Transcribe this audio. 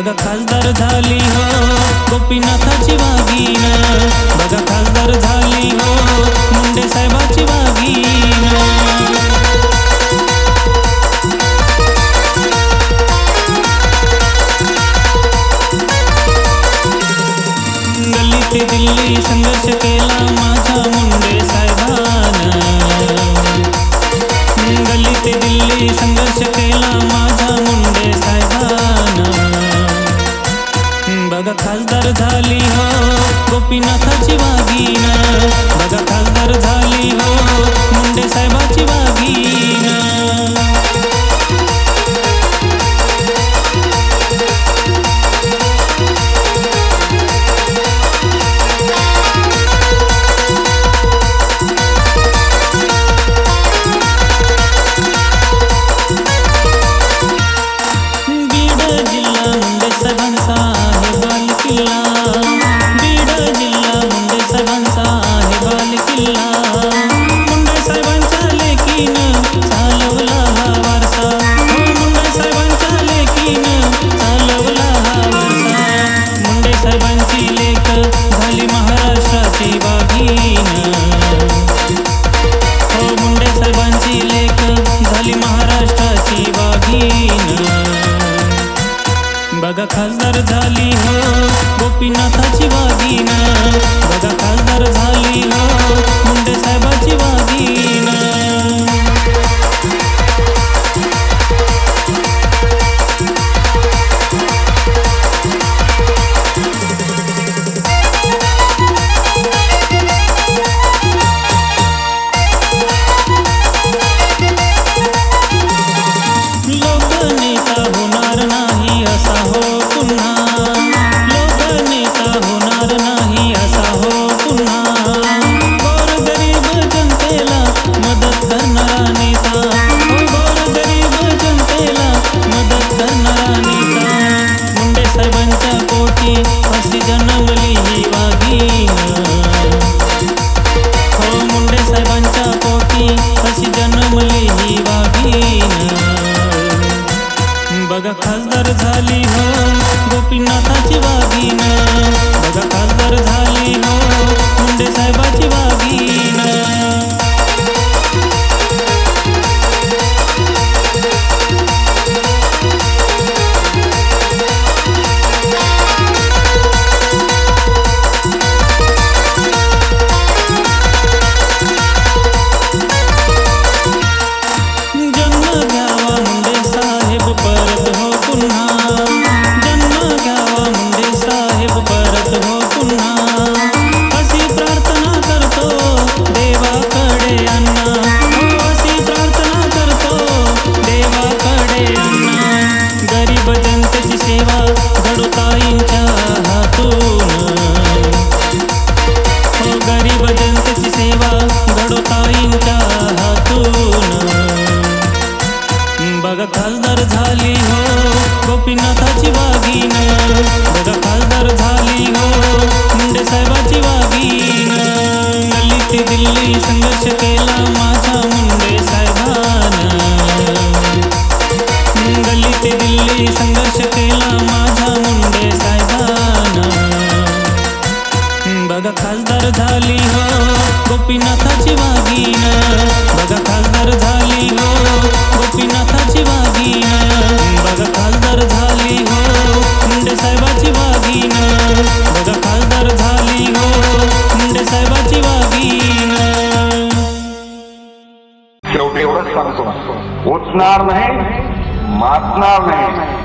बघा खासदार झाली हो गोपीनाथाची वागीन. बघा खासदार झाली हो मुंडे साहेबाची वागीन. गल्ली ते दिल्ली संघर्ष केला. बघा खासदार झाली हो गोपीनाथाची वागीन बघा खासदार झाली हो मुंडे साहेबाची वागीन महाराष्ट्राची बघा खासदार झाली हो गोपीनाथाची वाघीन बघा खासदार झाली हो मुंडे साहेब अशी जन्मली ही बाबीन. बघा खासदार झाली हो गोपीनाथ पुन्हा. जन्म घ्यावा मुंडे साहेब परत हो पुन्हा. अशी प्रार्थना करतो देवाकडे. ते संघर्ष केला माझा मुंडे साहेबानं. गल्ली ते दिल्ली संघर्ष केला माझा मुंडे साहेबानं. बघा खासदार झाली हो गोपीनाथाची वाघीन सांगतो नाही माचणार नाही.